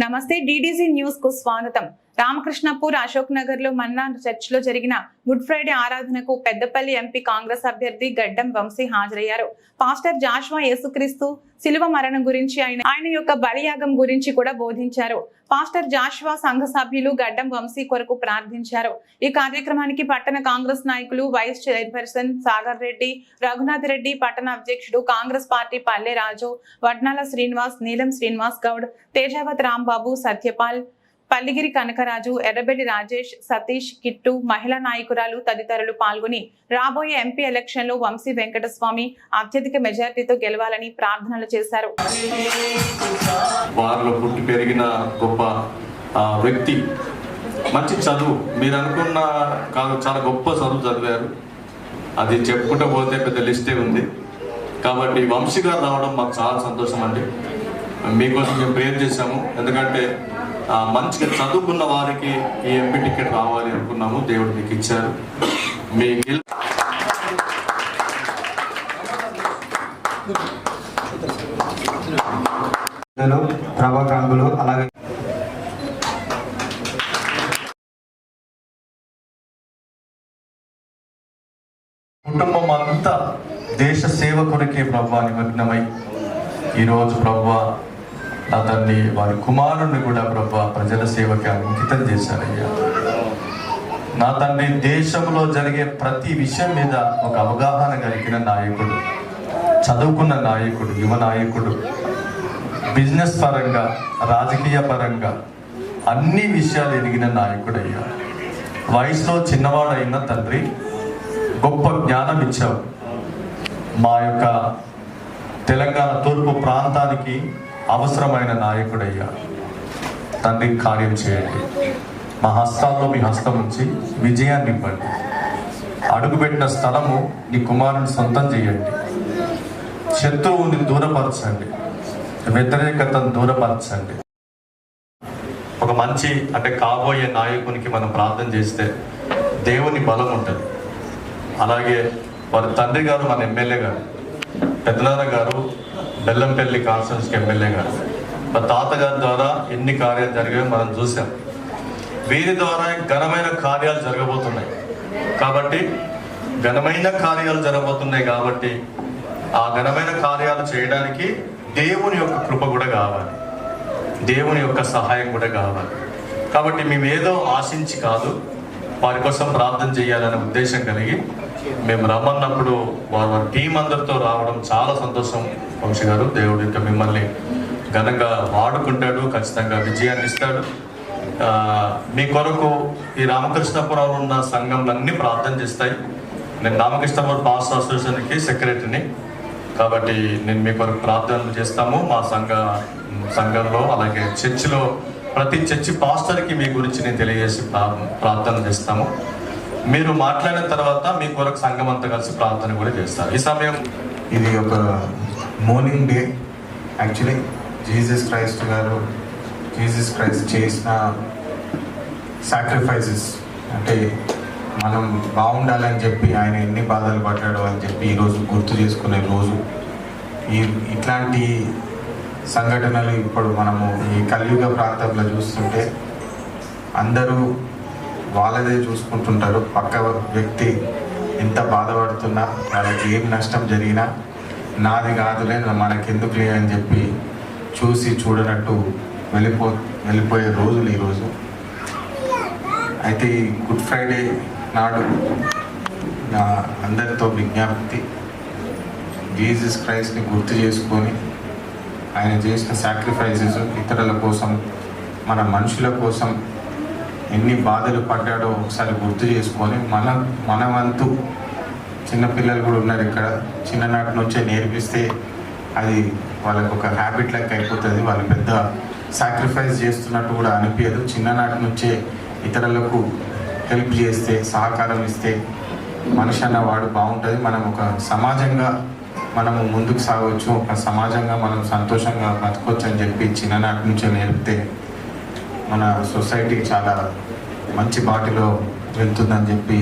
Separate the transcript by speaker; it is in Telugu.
Speaker 1: నమస్తే డిడిసి న్యూస్కు స్వాగతం. రామకృష్ణపూర్ అశోక్ నగర్లో మన్నా చర్చ్లో జరిగిన గుడ్ ఫ్రైడే ఆరాధనకు పెద్దపల్లి ఎంపీ కాంగ్రెస్ అభ్యర్థి గడ్డం వంశీ హాజరయ్యారు. పాస్టర్ జాష్వా యేసుక్రీస్తు శిలువ మరణం గురించి ఆయన ఆయన యొక్క బలియాగం గురించి కూడా బోధించారు. పాస్టర్ జాష్వా సంఘ సభ్యులు గడ్డం వంశీ కొరకు ప్రార్థించారు. ఈ కార్యక్రమానికి పట్టణ కాంగ్రెస్ నాయకులు వైస్ చైర్పర్సన్ సాగర్ రెడ్డి రఘునాథ్ రెడ్డి పట్టణ అధ్యక్షుడు కాంగ్రెస్ పార్టీ పల్లె రాజు వడ్నాల శ్రీనివాస్ నీలం శ్రీనివాస్ గౌడ్ తేజావత్ రాంబాబు సత్యపాల్ పల్లిగిరి కనకరాజు ఎర్రబెల్లి రాజేష్ సతీష్ కిట్టు మహిళా నాయకురాలు తదితరులు పాల్గొని రాబోయే ఎంపీ ఎలక్షన్లో వంశీ వెంకటస్వామి అత్యధిక మెజార్టీతో గెలవాలని ప్రార్థనలు చేశారు.
Speaker 2: పుట్టి పెరిగిన గొప్ప వ్యక్తి మంచి చదువు. మీరు అనుకున్న కాదు చాలా గొప్ప చదువు చదివారు. అది చెప్పుకుంటూ పోతే పెద్ద లిస్టే ఉంది. కాబట్టి వంశీ గారు రావడం మాకు చాలా సంతోషం అండి. మీకోసం మేము ప్రేర్ చేశాము. ఎందుకంటే మంచిగా చదువుకున్న వారికి ఈ ఎంపీ టికెట్ రావాలి అనుకున్నాము దేవుడు మీకు ఇచ్చారు. మీ
Speaker 3: ప్రభాకాంగులు అలాగే
Speaker 2: కుటుంబం అంతా దేశ సేవ కొరకే ప్రభా నిమగ్నమై. ఈరోజు ప్రభా అతన్ని వారి కుమారుణ్ణి కూడా ప్రభా ప్రజల సేవకి అంకితం చేశారయ్యా. నా తండ్రి దేశంలో జరిగే ప్రతి విషయం మీద ఒక అవగాహన కలిగిన నాయకుడు చదువుకున్న నాయకుడు యువ నాయకుడు బిజినెస్ పరంగా రాజకీయ పరంగా అన్ని విషయాలు ఎదిగిన నాయకుడయ్యా. వయసులో చిన్నవాడైన తండ్రి గొప్ప జ్ఞానం ఇచ్చావు. మా యొక్క తెలంగాణ తూర్పు ప్రాంతానికి అవసరమైన నాయకుడయ్యా. తండ్రి కార్యం చేయండి. మా హస్తాల్లో మీ హస్తం ఉంచి విజయాన్ని ఇవ్వండి. అడుగుపెట్టిన స్థలము నీ కుమారుని సొంతం చేయండి. శత్రువుని దూరపరచండి. వ్యతిరేకతను దూరపరచండి. ఒక మంచి అంటే కాబోయే నాయకునికి మనం ప్రార్థన చేస్తే దేవుని బలం ఉంటుంది. అలాగే వారి తండ్రి గారు మన ఎమ్మెల్యే గారు పెద్దనాన్న గారు బెల్లంపల్లి కాన్స్టిట్యూన్సీకి ఎమ్మెల్యే గారు. మా తాతగారి ద్వారా ఎన్ని కార్యాలు జరిగాయో మనం చూసాం వీరి ద్వారా ఘనమైన కార్యాలు జరగబోతున్నాయి. కాబట్టి ఘనమైన కార్యాలు జరగబోతున్నాయి కాబట్టి ఆ ఘనమైన కార్యాలు చేయడానికి దేవుని యొక్క కృప కూడా కావాలి. దేవుని యొక్క సహాయం కూడా కావాలి. కాబట్టి మేమేదో ఆశించి కాదు వారి కోసం ప్రార్థన చేయాలనే ఉద్దేశం కలిగి మేము రమ్మన్నప్పుడు వారి వారి టీం అందరితో రావడం చాలా సంతోషం. వంశీ గారు దేవుడు ఇంకా మిమ్మల్ని ఘనంగా వాడుకుంటాడు ఖచ్చితంగా విజయాన్ని ఇస్తాడు. మీ కొరకు ఈ రామకృష్ణపురం ఉన్న సంఘంలన్నీ ప్రార్థన చేస్తాయి. నేను రామకృష్ణపురం పాస్ అసోసియేషన్కి సెక్రటరీని. కాబట్టి నేను మీ కొరకు ప్రార్థనలు చేస్తాము. మా సంఘ సంఘంలో అలాగే చర్చిలో ప్రతి చర్చి పాస్టర్కి మీ గురించి నేను తెలియజేసి ప్రా- ప్రార్థన చేస్తాము. మీరు మాట్లాడిన తర్వాత మీ కొరకు సంఘం అంతా కలిసి ప్రార్థన కూడా చేస్తారు. ఈ సమయం
Speaker 3: ఇది ఒక morning day actually Jesus Christ గారు జీసస్ క్రైస్ట్ చేసిన సాక్రిఫైసెస్ అంటే మనం బాగుండాలని చెప్పి ఆయన ఎన్ని బాధలు పడ్డాడో అని చెప్పి ఈరోజు గుర్తు చేసుకునే రోజు. ఈ ఇట్లాంటి సంఘటనలు ఇప్పుడు మనము ఈ కలియుగ ప్రాంతంలో చూస్తుంటే అందరూ వాళ్ళదే చూసుకుంటుంటారు. పక్క వ్యక్తి ఎంత బాధపడుతున్నా వాళ్ళకి ఏం నష్టం జరిగినా నాది కాదులే మనకెందుకులే అని చెప్పి చూసి చూడనట్టు వెళ్ళిపో వెళ్ళిపోయే రోజులు ఈరోజు. అయితే ఈ గుడ్ ఫ్రైడే నాడు నా అందరితో విజ్ఞప్తి. జీసస్ క్రైస్ట్ని గుర్తు చేసుకొని ఆయన చేసిన సాక్రిఫైసెస్ ఇతరుల కోసం మన మనుషుల కోసం ఎన్ని బాధలు పడ్డాడో ఒకసారి గుర్తు చేసుకొని మన మన వంతు చిన్నపిల్లలు కూడా ఉన్నారు ఇక్కడ. చిన్ననాటి నుంచే నేర్పిస్తే అది వాళ్ళకు ఒక హ్యాబిట్ లెక్క అయిపోతుంది. వాళ్ళు పెద్ద సాక్రిఫైస్ చేస్తున్నట్టు కూడా అనిపించదు చిన్ననాటి నుంచే ఇతరులకు హెల్ప్ చేస్తే సహకారం ఇస్తే మనిషి అన్నవాడు బాగుంటుంది. మనం ఒక సమాజంగా మనము ముందుకు సాగవచ్చు ఒక సమాజంగా మనం సంతోషంగా బతకొచ్చు అని చెప్పి చిన్ననాటి నుంచే నేర్పితే మన సొసైటీ చాలా మంచి బాటలో వెళ్తుందని చెప్పి